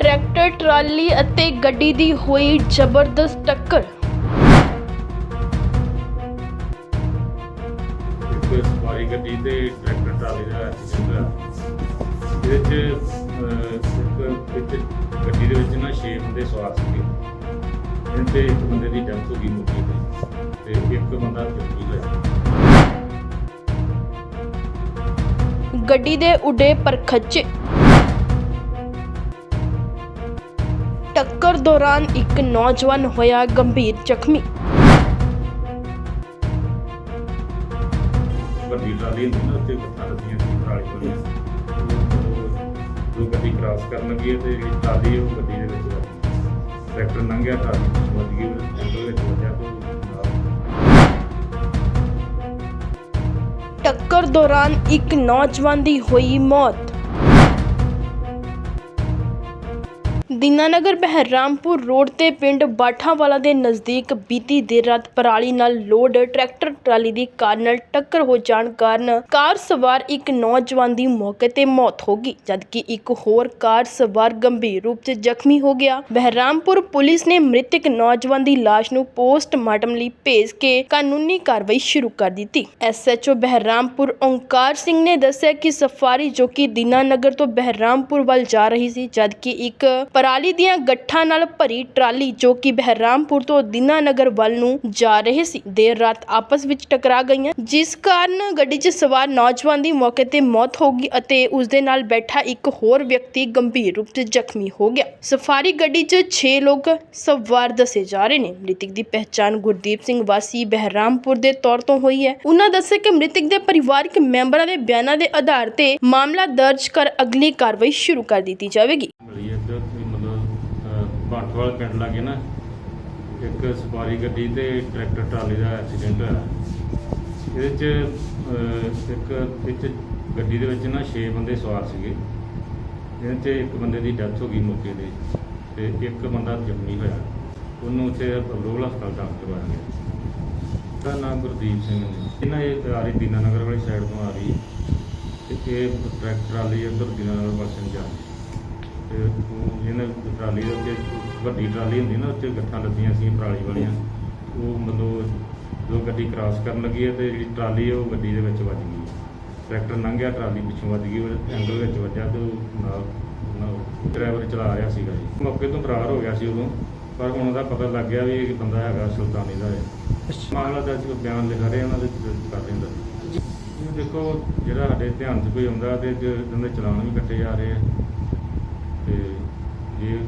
Tractor trolley ਅਤੇ ਗੱਡੀ ਦੀ ਹੋਈ ਜ਼ਬਰਦਸਤ ਟੱਕਰ। ਇੱਕ ਸਵਾਰੀ ਗੱਡੀ ਤੇ ਟਰੈਕਟਰ ਟਰਾਲੀ ਦਾ ਐਕਸੀਡੈਂਟ ਹੋਇਆ। ਇਹਦੇ 'ਚ ਅਹ, ਇੱਕ ਵਿੱਚ ਗੱਡੀ ਦੇ ਵਿੱਚ ਨਾ ਛੇ ਬੰਦੇ ਸਵਾਰ ਸੀਗੇ। ਇਹਦੇ 'ਚ ਇੱਕ ਬੰਦੇ ਦੀ ਡੈਥ ਹੋ ਗਈ ਮੌਕੇ ਤੇ। ਤੇ ਇੱਕ ਬੰਦਾ ਜ਼ਖਮੀ ਹੋਇਆ। ਗੱਡੀ ਦੇ ਉੱਡੇ ਪਰਖੱਚੇ। ਟੱਕਰ ਦੌਰਾਨ ਇੱਕ ਨੌਜਵਾਨ ਹੋਇਆ ਗੰਭੀਰ ਜ਼ਖਮੀ। ਵੱਡੀ ਟਰਾਲੀ ਹੁੰਦੀ ਨਾ ਉੱਤੇ ਬੱਤਾਂ ਲੱਗੀਆਂ ਸੀ ਟਰਾਲੀ ਵਾਲੀ ਦੋ ਗੱਡੀ ਕ੍ਰਾਸ ਕਰਨ ਲੱਗੀ ਹੈ ਤੇ ਜਿਹੜੀ ਟਰਾਲੀ ਉਹ ਗੱਡੀ ਦੇ ਵਿੱਚ ਵੱਜ ਗਈ ਟਰੈਕਟਰ ਲੰਘਿਆ ਟਰਾਲੀ ਪਿੱਛੋਂ ਵੱਜ ਗਈ ਉਹ ਐਂਗਲ ਵਿੱਚ ਵੱਜਿਆ ਤੇ ਨਾਲ। ਟੱਕਰ ਦੌਰਾਨ ਇੱਕ ਨੌਜਵਾਨ ਦੀ ਹੋਈ ਮੌਤ। ਦੀਨਾਨਗਰ ਬਹਿਰਾਮਪੁਰ ਰੋਡ ਤੇ ਪਿੰਡ ਬਾਠਾਂਵਾਲਾ ਦੇ ਨਜ਼ਦੀਕ ਬੀਤੀ ਦੇਰ ਰਾਤ ਪਰਾਲੀ ਨਾਲ ਲੋਡ ਟਰੈਕਟਰ ਟਰਾਲੀ ਦੀ ਕਾਰ ਨਾਲ ਟੱਕਰ ਹੋ ਜਾਣ ਕਾਰਨ ਕਾਰ ਸਵਾਰ ਇੱਕ ਨੌਜਵਾਨ ਦੀ ਮੌਕੇ ਤੇ ਮੌਤ ਹੋ ਗਈ, ਜਦਕਿ ਇੱਕ ਹੋਰ ਕਾਰ ਸਵਾਰ ਗੰਭੀਰ ਰੂਪ 'ਚ ਜ਼ਖਮੀ ਹੋ ਗਿਆ। ਬਹਿਰਾਮਪੁਰ ਪੁਲਿਸ ਨੇ ਮ੍ਰਿਤਕ ਨੌਜਵਾਨ ਦੀ ਲਾਸ਼ ਨੂੰ ਪੋਸਟਮਾਰਟਮ ਲਈ ਭੇਜ ਕੇ ਕਾਨੂੰਨੀ ਕਾਰਵਾਈ ਸ਼ੁਰੂ ਕਰ ਦਿੱਤੀ। ਐਸਐਚਓ ਬਹਿਰਾਮਪੁਰ ਓਂਕਾਰ ਸਿੰਘ ਨੇ ਦੱਸਿਆ ਕਿ ਸਫਾਰੀ ਜੋ ਕਿ ਦੀਨਾਨਗਰ ਤੋਂ ਬਹਿਰਾਮਪੁਰ ਵੱਲ ਜਾ ਰਹੀ ਸੀ, ਜਦਕਿ ਇੱਕ ਪਰਾਲੀ ਦੀਆਂ ਗੱਠਾਂ ਨਾਲ ਭਰੀ ਟਰਾਲੀ ਜੋ ਕਿ ਬਹਿਰਾਮਪੁਰ ਤੋਂ ਦੀਨਾਨਗਰ ਵੱਲ ਨੂੰ ਜਾ ਰਹੇ ਸੀ, ਦੇਰ ਰਾਤ ਆਪਸ ਵਿੱਚ ਟਕਰਾ ਗਈਆਂ, ਜਿਸ ਕਾਰਨ ਗੱਡੀ 'ਚ ਸਵਾਰ ਨੌਜਵਾਨ ਦੀ ਮੌਕੇ ਤੇ ਮੌਤ ਹੋ ਗਈ ਅਤੇ ਉਸ ਦੇ ਨਾਲ ਬੈਠਾ ਇੱਕ ਹੋਰ ਵਿਅਕਤੀ ਗੰਭੀਰ ਰੂਪ 'ਚ ਜ਼ਖਮੀ ਹੋ ਗਿਆ। ਸਫਾਰੀ ਗੱਡੀ 'ਚ 6 ਲੋਕ ਸਵਾਰ ਦੱਸੇ ਜਾ ਰਹੇ ਨੇ। ਮ੍ਰਿਤਕ ਦੀ ਪਹਿਚਾਣ ਗੁਰਦੀਪ ਸਿੰਘ ਵਾਸੀ ਬਹਿਰਾਮਪੁਰ ਦੇ ਤੌਰ ਤੋਂ ਹੋਈ ਹੈ। ਉਹਨਾਂ ਦੱਸਿਆ ਕਿ ਮ੍ਰਿਤਕ ਦੇ ਪਰਿਵਾਰਕ ਮੈਂਬਰਾਂ ਦੇ ਬਿਆਨਾਂ ਦੇ ਆਧਾਰ ਤੇ ਮਾਮਲਾ ਦਰਜ ਕਰ ਅਗਲੀ ਕਾਰਵਾਈ ਸ਼ੁਰੂ ਕਰ ਦਿੱਤੀ ਜਾਵੇਗੀ। ਮਤਲਬ ਬਾਂਠਵਾਲ ਪਿੰਡ ਲਾਗੇ ਨਾ, ਇੱਕ ਸਵਾਰੀ ਗੱਡੀ ਤੇ ਟਰੈਕਟਰ ਟਰਾਲੀ ਦਾ ਐਕਸੀਡੈਂਟ ਹੋਇਆ। ਇਹਦੇ 'ਚ ਇੱਕ ਵਿੱਚ ਗੱਡੀ ਦੇ ਵਿੱਚ ਨਾ 6 ਬੰਦੇ ਸਵਾਰ ਸੀਗੇ। ਇਹਦੇ 'ਚ ਇੱਕ ਬੰਦੇ ਦੀ ਡੈਥ ਹੋ ਗਈ ਮੌਕੇ ਤੇ ਤੇ ਇੱਕ ਬੰਦਾ ਜ਼ਖਮੀ ਹੋਇਆ। ਉਹਨੂੰ ਉੱਥੇ ਲੋਹਲ ਹਸਪਤਾਲ ਦਾਖਲ ਕਰਵਾਇਆ ਗਿਆ। ਉਹਦਾ ਨਾਮ ਗੁਰਦੀਪ ਸਿੰਘ ਹੈ। ਇਹਨਾਂ ਇਹ ਆ ਰਹੀ ਦੀਨਾਨਗਰ ਵਾਲੀ ਸਾਈਡ ਤੋਂ ਆ ਰਹੀ ਤੇ ਇਹ ਟਰੈਕਟਰ ਟਰਾਲੀ ਇੱਧਰ ਦੀਨਾਨਗਰ ਪਾਸੇ ਨੂੰ ਜਾ ਰਹੀ। ਤੇ ਉਹ ਇਹਨਾਂ ਟਰਾਲੀ ਦੇ ਉੱਤੇ ਵੱਡੀ ਟਰਾਲੀ ਹੁੰਦੀ ਨਾ ਉੱਤੇ ਗੱਠਾਂ ਲੱਗੀਆਂ ਸੀ ਪਰਾਲੀ ਵਾਲੀਆਂ। ਉਹ ਮਤਲਬ ਜੋ ਗੱਡੀ ਕ੍ਰਾਸ ਕਰਨ ਲੱਗੀ ਹੈ ਤੇ ਜਿਹੜੀ ਟਰਾਲੀ ਹੈ ਉਹ ਗੱਡੀ ਦੇ ਵਿੱਚ ਵੱਜ ਗਈ। ਟਰੈਕਟਰ ਲੰਘਿਆ ਟਰਾਲੀ ਪਿੱਛੋਂ ਵੱਜ ਗਈ ਉਹ ਐਂਗਲ ਵਿੱਚ ਵੱਜਿਆ ਤੇ ਉਹ ਨਾਲ ਡਰਾਈਵਰ ਚਲਾ ਰਿਹਾ ਸੀਗਾ ਜੀ। ਮੌਕੇ ਤੋਂ ਫਰਾਰ ਹੋ ਗਿਆ ਸੀ ਉਦੋਂ ਪਰ ਹੁਣ ਉਹਦਾ ਪਤਾ ਲੱਗ ਗਿਆ ਵੀ ਇਹ ਬੰਦਾ ਹੈਗਾ ਸੁਲਤਾਨੀ ਦਾ ਹੈ ਮਾਮਲਾ ਦਰਜ ਕਰ ਬਿਆਨ ਲਿਖਾ ਰਹੇ ਉਹਨਾਂ ਦੇ ਕਰ ਇਹ ਦੇਖੋ ਜਿਹੜਾ ਸਾਡੇ ਧਿਆਨ 'ਚ ਕੋਈ ਆਉਂਦਾ ਤੇ ਜੇ ਉਹਨਾਂ ਦੇ ਚਲਾਨ ਵੀ ਕੱਟੇ ਜਾ ਰਹੇ ਆ ਤੇ ਇਹ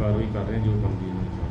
ਕਾਰਵਾਈ ਕਰ ਰਹੇ ਜੋ ਬਣਦੀ ਹੈ